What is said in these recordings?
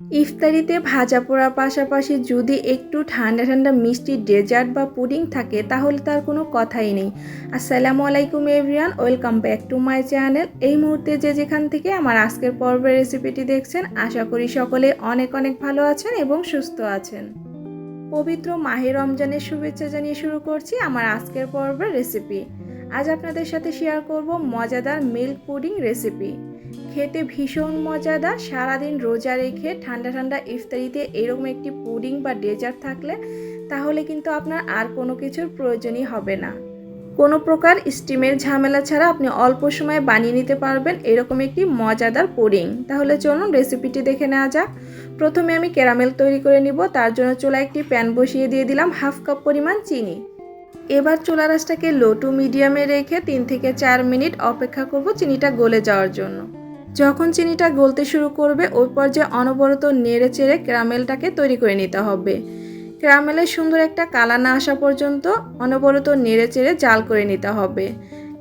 ইফতারিতে ভাজা পোড়ার পাশাপাশি যদি একটু ঠান্ডা ঠান্ডা মিষ্টি ডেজার্ট বা পুডিং থাকে, তাহলে তার কোনো কথাই নেই। আসসালামু আলাইকুম everyone welcome back to my channel. এই মুহূর্তে যে যেখান থেকে আমার আজকের পর্বের রেসিপিটি দেখছেন, আশা করি সকলে অনেক অনেক ভালো আছেন এবং সুস্থ আছেন। পবিত্র মাহে রমজানের শুভেচ্ছা জানিয়ে শুরু করছি আমার আজকের পর্বের রেসিপি। আজ আপনাদের সাথে শেয়ার করব মজাদার মিল্ক পুডিং রেসিপি। খেতে ভীষণ মজাদার। সারাদিন রোজা রেখে ঠান্ডা ঠান্ডা ইফতারিতে এরকম একটি পুডিং বা ডেজার্ট থাকলে তাহলে কিন্তু আপনার আর কোনো কিছুর প্রয়োজনই হবে না। কোনো প্রকার স্টিমের ঝামেলা ছাড়া আপনি অল্প সময়ে বানিয়ে নিতে পারবেন এরকম একটি মজাদার পুডিং। তাহলে চলুন রেসিপিটি দেখে নেওয়া যাক। প্রথমে আমি ক্যারামেল তৈরি করে নিব। তার জন্য চুলা একটি প্যান বসিয়ে দিয়ে দিলাম হাফ কাপ পরিমাণ চিনি। এবার চুলা রাসটাকে লো টু মিডিয়ামে রেখে তিন থেকে চার মিনিট অপেক্ষা করব চিনিটা গলে যাওয়ার জন্য। যখন চিনিটা গলতে শুরু করবে, ওই পর্যায়ে অনবরত নেড়ে চেড়ে ক্যারামেলটাকে তৈরি করে নিতে হবে। ক্যারামেলের সুন্দর একটা কালার না আসা পর্যন্ত অনবরত নেড়ে চেড়ে জাল করে নিতে হবে।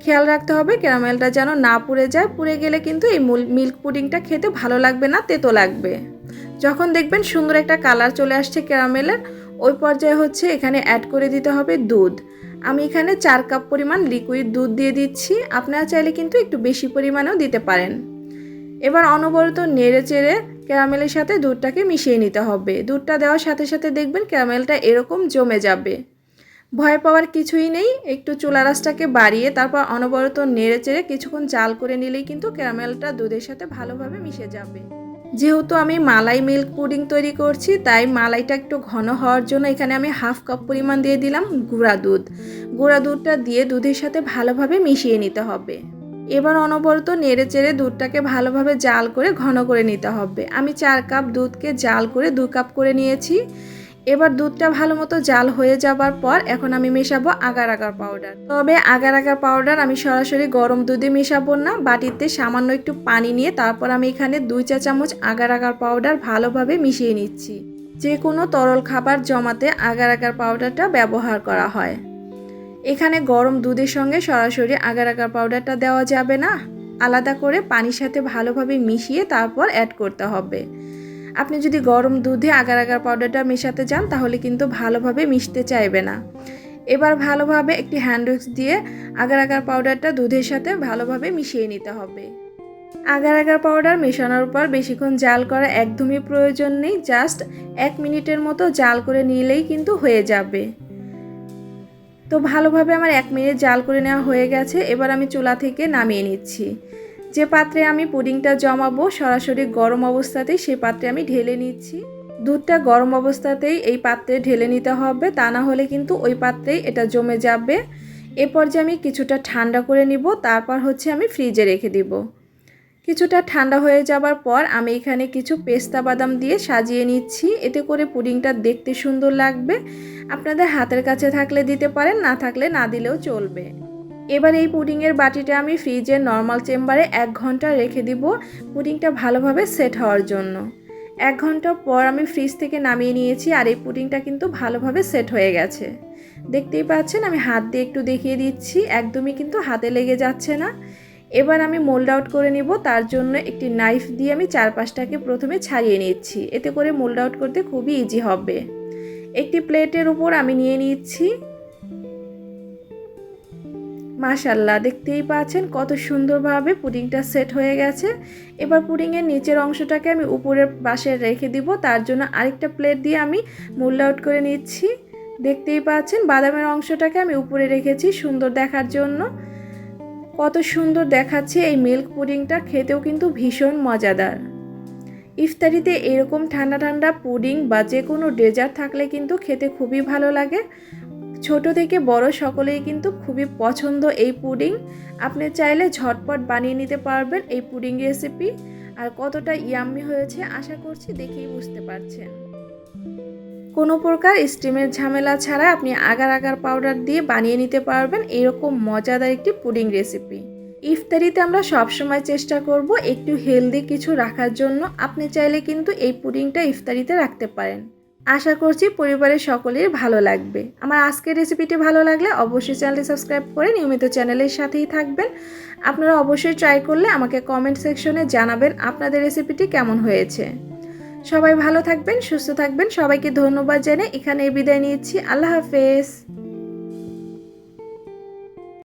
খেয়াল রাখতে হবে ক্যারামেলটা যেন না পুড়ে যায়। পুড়ে গেলে কিন্তু এই মিল্ক পুডিংটা খেতে ভালো লাগবে না, তেতো লাগবে। যখন দেখবেন সুন্দর একটা কালার চলে আসছে ক্যারামেলের, ওই পর্যায়ে হচ্ছে এখানে অ্যাড করে দিতে হবে দুধ। আমি এখানে চার কাপ পরিমাণ লিকুইড দুধ দিয়ে দিচ্ছি। আপনারা চাইলে কিন্তু একটু বেশি পরিমাণেও দিতে পারেন। এবার অনবরত নেড়ে চেড়ে ক্যারামেলের সাথে দুধটাকে মিশিয়ে নিতে হবে। দুধটা দেওয়ার সাথে সাথে দেখবেন ক্যারামেলটা এরকম জমে যাবে। ভয় পাওয়ার কিছুই নেই। একটু চুলা রাসটাকে বাড়িয়ে তারপর অনবরত নেড়ে চেড়ে কিছুক্ষণ জাল করে নিলেই কিন্তু ক্যারামেলটা দুধের সাথে ভালোভাবে মিশে যাবে। যেহেতু আমি মালাই মিল্ক পুডিং তৈরি করছি, তাই মালাইটা একটু ঘন হওয়ার জন্য এখানে আমি হাফ কাপ পরিমাণ দিয়ে দিলাম গুঁড়া দুধ। গুঁড়া দুধটা দিয়ে দুধের সাথে ভালোভাবে মিশিয়ে নিতে হবে। এবার অনবরত নেড়ে চেড়ে দুধটাকে ভালোভাবে জাল করে ঘন করে নিতে হবে। আমি চার কাপ দুধকে জাল করে দু কাপ করে নিয়েছি। এবার দুধটা ভালো মতো জাল হয়ে যাবার পর এখন আমি মেশাবো আগার আগার পাউডার। তবে আগার আগার পাউডার আমি সরাসরি গরম দুধে মেশাবো না। বাটিতে সামান্য একটু পানি নিয়ে তারপর আমি এখানে দুই চা চামচ আগার আগার পাউডার ভালোভাবে মিশিয়ে নিচ্ছি। যে কোনো তরল খাবার জমাতে আগার আগার পাউডারটা ব্যবহার করা হয়। এখানে গরম দুধের সঙ্গে সরাসরি আগার আগার পাউডারটা দেওয়া যাবে না। আলাদা করে পানির সাথে ভালোভাবে মিশিয়ে তারপর অ্যাড করতে হবে। আপনি যদি গরম দুধে আগার আগার পাউডারটা মেশাতে যান তাহলে কিন্তু ভালোভাবে মিশতে চাইবে না। এবার ভালোভাবে একটি হ্যান্ড উইক্স দিয়ে আগার আগার পাউডারটা দুধের সাথে ভালোভাবে মিশিয়ে নিতে হবে। আগার আগার পাউডার মেশানোর পর বেশিক্ষণ জাল করা একদমই প্রয়োজন নেই জাস্ট এক মিনিটের মতো জাল করে নিলেই কিন্তু হয়ে যাবে। তো ভালোভাবে আমার এক মিনিট জাল করে নেওয়া হয়ে গেছে, এবার আমি চুলা থেকে নামিয়ে নিচ্ছি। যে পাত্রে আমি পুডিংটা জমাবো, সরাসরি গরম অবস্থাতেই সেই পাত্রে আমি ঢেলে নিচ্ছি। দুধটা গরম অবস্থাতেই এই পাত্রে ঢেলে নিতে হবে, তা না হলে কিন্তু ওই পাত্রেই এটা জমে যাবে। এ পর্যায়ে আমি কিছুটা ঠান্ডা করে নিব, তারপর হচ্ছে আমি ফ্রিজে রেখে দিব। কিছুটা ঠান্ডা হয়ে যাবার পর আমি এখানে কিছু পেস্তা বাদাম দিয়ে সাজিয়ে নিচ্ছি। এতে করে পুডিংটা দেখতে সুন্দর লাগবে। আপনাদের হাতের কাছে থাকলে দিতে পারেন, না থাকলে না দিলেও চলবে। এবার এই পুডিংয়ের বাটিটা আমি ফ্রিজের নর্মাল চেম্বারে এক ঘণ্টা রেখে দিব পুডিংটা ভালোভাবে সেট হওয়ার জন্য। এক ঘণ্টা পর আমি ফ্রিজ থেকে নামিয়ে নিয়েছি আর এই পুডিংটা কিন্তু ভালোভাবে সেট হয়ে গেছে। দেখতেই পাচ্ছেন, আমি হাত দিয়ে একটু দেখিয়ে দিচ্ছি, একদমই কিন্তু হাতে লেগে যাচ্ছে না। এবার আমি মোল্ড আউট করে নিব, তার জন্য একটি নাইফ দিয়ে আমি চারপাশটাকে প্রথমে ছাড়িয়ে নিচ্ছি। এতে করে মোল্ড আউট করতে খুবই ইজি হবে। একটি প্লেটের উপর আমি নিয়ে নিচ্ছি। মাশাল্লাহ দেখতেই পাচ্ছেন কত সুন্দরভাবে পুডিংটা সেট হয়ে গেছে। এবার পুডিংয়ের নিচের অংশটাকে আমি উপরের পাশে রেখে দিব, তার জন্য আরেকটা প্লেট দিয়ে আমি মোল্ড আউট করে নিচ্ছি। দেখতেই পাচ্ছেন বাদামের অংশটাকে আমি উপরে রেখেছি সুন্দর দেখার জন্য। কত সুন্দর দেখাচ্ছে এই মিল্ক পুডিংটা, খেতেও কিন্তু ভীষণ মজাদার। ইফতারিতে এরকম ঠান্ডা ঠান্ডা পুডিং বা যে কোনো ডেজার্ট থাকলে কিন্তু খেতে খুবই ভালো লাগে। ছোট থেকে বড় সকলেই কিন্তু খুবই পছন্দ এই পুডিং। আপনি চাইলে ঝটপট বানিয়ে নিতে পারবেন এই পুডিং রেসিপি। আর কতটা ইয়াম্মি হয়েছে আশা করছি দেখেই বুঝতে পারছেন। কোনো প্রকার স্টিমের ঝামেলা ছাড়া আপনি আগার আগার পাউডার দিয়ে বানিয়ে নিতে পারবেন এরকম মজাদার একটি পুডিং রেসিপি। ইফতারিতে আমরা সবসময় চেষ্টা করব একটু হেলদি কিছু রাখার জন্য। আপনি চাইলে কিন্তু এই পুডিংটা ইফতারিতে রাখতে পারেন। আশা করছি পরিবারের সকলের ভালো লাগবে। আমার আজকের রেসিপিটি ভালো লাগলে অবশ্যই চ্যানেলটি সাবস্ক্রাইব করে নিয়মিত চ্যানেলের সাথেই থাকবেন। আপনারা অবশ্যই ট্রাই করলে আমাকে কমেন্ট সেকশনে জানাবেন আপনাদের রেসিপিটি কেমন হয়েছে। সবাই ভালো থাকবেন সুস্থ থাকবেন। সবাইকে ধন্যবাদ জানিয়ে এখানে বিদায় নিচ্ছি। আল্লাহ হাফেজ।